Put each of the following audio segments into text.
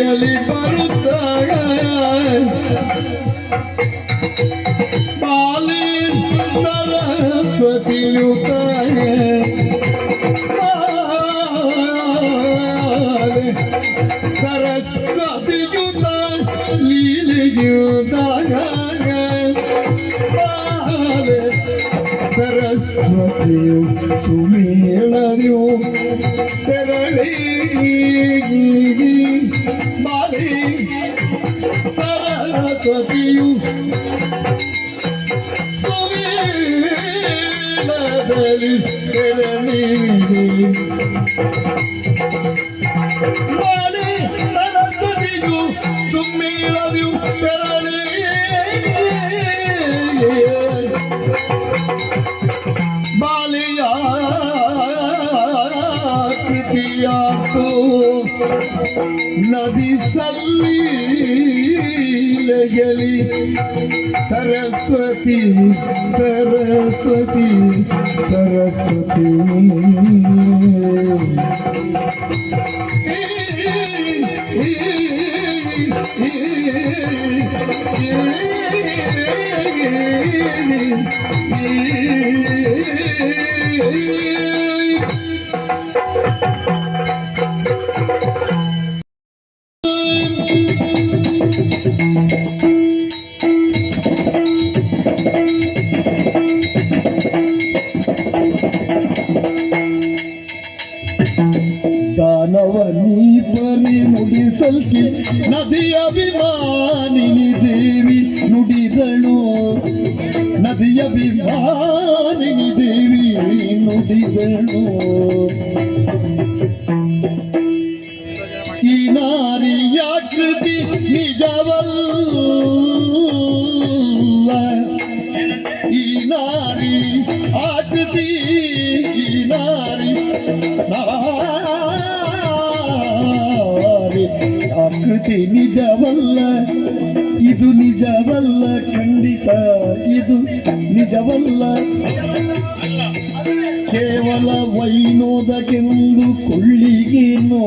गली परुताग बाली सरस्वती लुताग सरस्वती जुता लील जुताग सरस्वती सुमेळ ಬಾಲಿ ಸರಸ್ವತಿಯು ಸುಮೇಳದಲ್ಲಿ ತೆರಳಿ नदी सली लॻली सरस्वती सरस्वती सरस्वती ನಿಜವಲ್ಲ ಕೇವಲ ವೈನೋದಕ್ಕೆಂದು ಕೊಳ್ಳಿಗೇನೋ?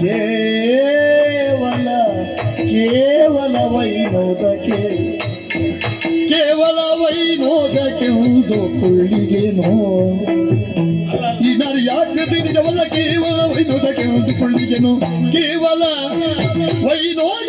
ಕೇವಲ ಕೇವಲ ವೈನೋದಕ್ಕೆ, ಕೇವಲ ವೈನೋದಕ್ಕೆಂದು ಕುಳ್ಳಿಗೆನೋ? ಈ ನಾರಿ ಆಕೃತಿ ನಿಜವಲ್ಲ, ಕೇವಲ ವೈನೋದಕ್ಕೆಂದು ಕೊಳ್ಳಿಗೆನೋ? ಕೇವಲ ವೈನೋದಕ್ಕೆಂದು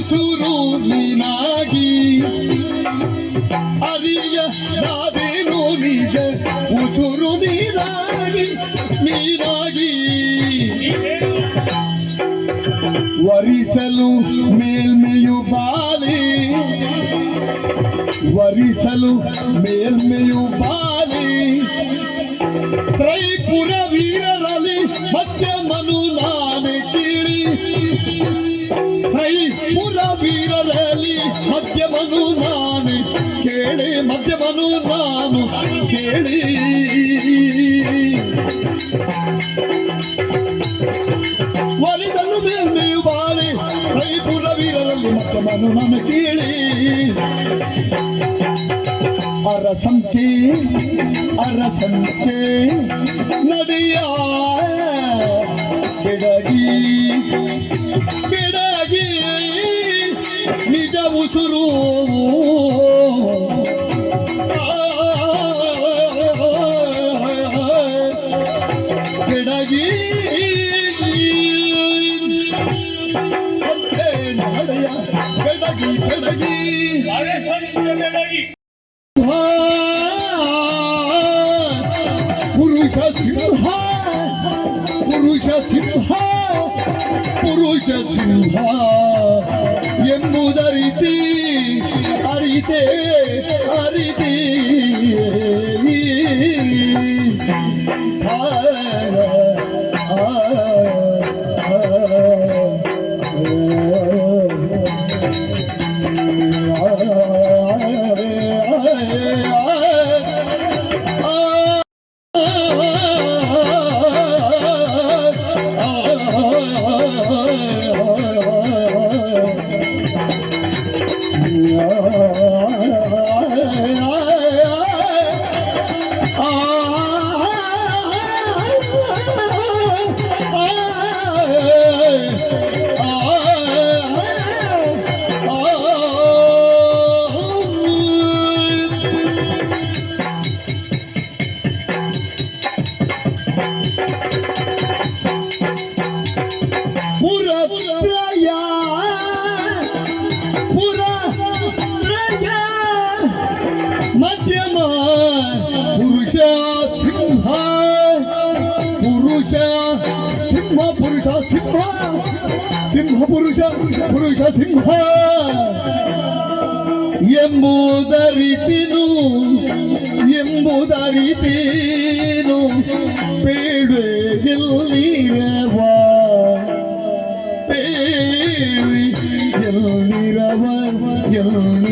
ನಿಜ ನೀನಾಗಿ ಅರಿಯ ನಾವೇನು ನಿಜ ಉಸುರು ನೀರಾಗಿ ನೀರಾಗಿ. ವರಿಸಲು ಮೇಲ್ಮೆಯು ಬಾಲಿ. ವರಿಸಲು ಮೇಲ್ಮೆಯು ಬಾಲಿ. ತ್ರೈಪುರ ವೀರರಲ್ಲಿ ವೀರರಲ್ಲಿ ಮಧ್ಯಮನು ನಾನು ಕೇಳಿ. ಅರಸಂಚೆ ಅರಸಂಚೆ ನಡೆಯ ಬಿಡಗಿ ಬಿಡಗಿ Oh, ಪುರುಷ ಸಿಂಹ ಪುರುಷ ಸಿಂಹ ಪುರುಷ ಸಿಂಹ ಸಿಂಹ ಪುರುಷ ಪುರುಷ ಸಿಂಹ. ಎಂಬುದರಿತಿನು ಎಂಬುದರಿತೀನು ಬೇಡುವೆಗಿಲ್ಲಿರವಾ ಬೇವಿ Thank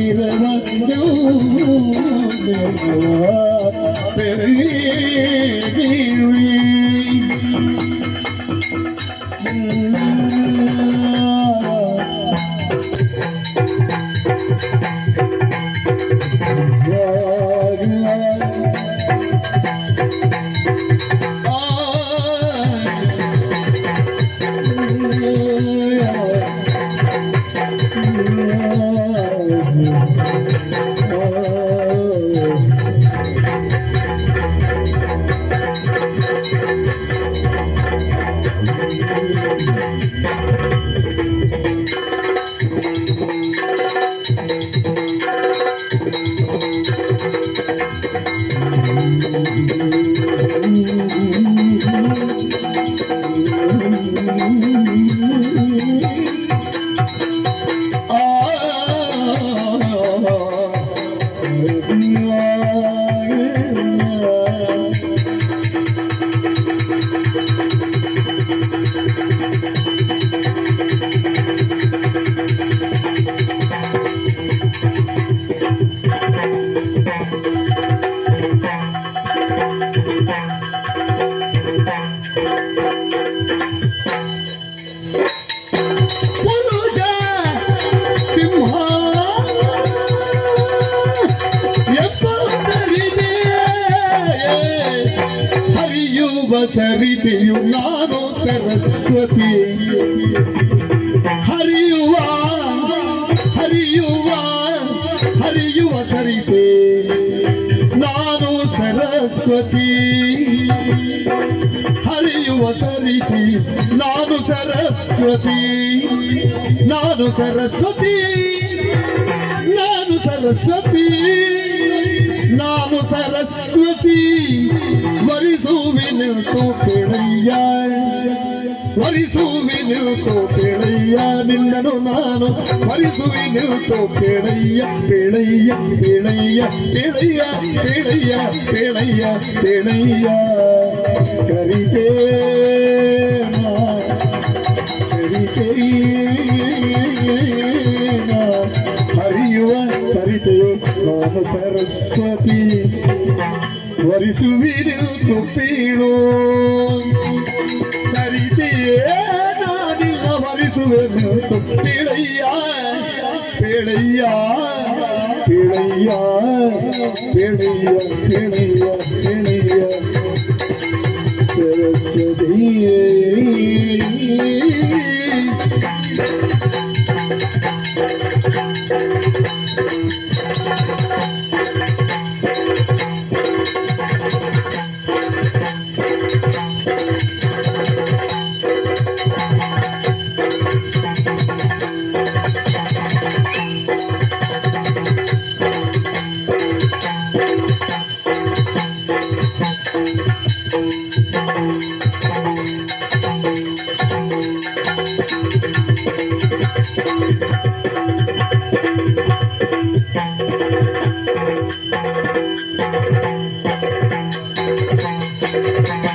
you. ಹರಿಯುವ ಸರಿತೆಯು ನಾನು ಸರಸ್ವತಿ ಹರಿಯುವ ಹರಿಯುವ ಹರಿಯುವ ಸರಿತೆ ನಾನು ಸರಸ್ವತಿ ಹರಿಯುವ ಸರಿತಿ ನಾನು ಸರಸ್ವತಿ ನಾನು ಸರಸ್ವತಿ ನಾನು ಸರಸ್ವತಿ ನಾನು ಸರಸ್ವತಿ ವರಿಸುವಿನ സൂവിനിൽ തൂക്കിളിയാൻ. വരിസൂവിനിൽ തൂക്കിളയ്യ നിന്നനു നാനു വരിസൂവിനിൽ തൂക്കിളയ്യ പിളയ്യ പിളയ്യ പിളയ്യ പിളയ്യ പിളയ്യ പിളയ്യ സരിതേ ഹരിയുവ സരിതയോ നാമ സരസ്വതി. ನಾನು ಸರಸ್ವತಿ ವರಿಸುವಿ ನಿಲ್ತು ಪೀಳು ಸರಿತೆಯೇ ನಾನಿಲ್ಲ ವರಿಸುವೆ ನಿಲ್ತು ಪೀಳಯ್ಯ ಪೇಳಯ್ಯ ಪೇಳಯ್ಯ ಪೇಳಯ್ಯ ಪೇಳಯ್ಯ ಪೇಳಯ್ಯ ಸರಸ್ವತಿಯೇ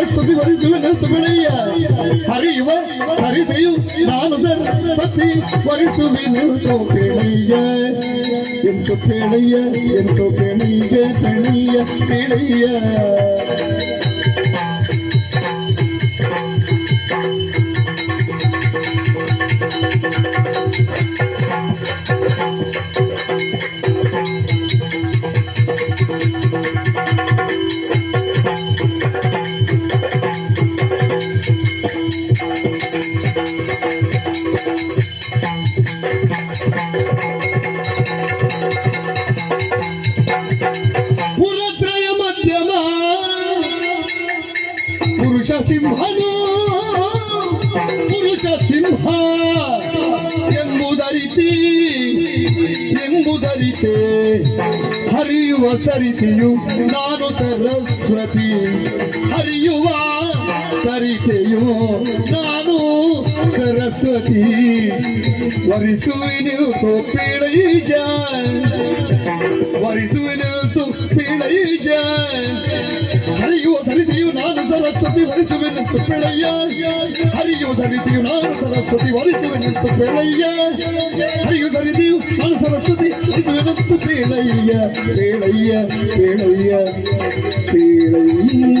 ನಾನು ಸರಸ್ವತಿ ವರಿಸುವೆನು ತುಬಿಣಯ್ಯ ಹರಿಯುವ ಸರಿದೆಯು ನಾನು ಸರಸ್ವತಿ ವರಿಸುವೆನು ತೋಪಿಣಯ್ಯ ಎಂತು ಪೇಳಯ್ಯ ಎಂತು ಪೇಣಿಯ ಪೇಣಿಯ ಪೇಳಯ್ಯ ಸಿಂಹನು ಪುರುಷ ಸಿಂಹ ಎಂಬುದರಿತಿ, ಎಂಬುದರಿತೆ. ಹರಿಯುವ ಸರಿತೆಯು ನಾನು ಸರಸ್ವತಿ. ಹರಿಯುವ ಸರಿತೆಯು ನಾನು ಸರಸ್ವತಿ. ವರಿಸುವಿನು ಪೀಳೈಜ ವರಿಸುವಿನು ನಾನು ಸರಸ್ವತಿ ವರಿಸುವೆನೆಂತು ಪೀಳಯ್ಯ ಹರಿಯುವ ಸರಿದೆಯು ನಾನು ಸರಸ್ವತಿ ವರಿಸುವೆನೆಂತು ಪೀಳಯ್ಯ ಹರಿಯುವ ಸರಿದೆಯು ನಾನು ಸರಸ್ವತಿ ವರಿಸುವೆನೆಂತು ಪೀಳಯ್ಯ ಪೀಳಯ್ಯ ಪೀಳಯ್ಯ ಪೀಳಯ್ಯ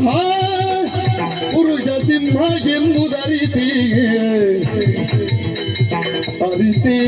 ಸಿಂಹ ಪುರುಷ ಸಿಂಹ ಎಂಬುದರಿತೀ ಅರಿತಿ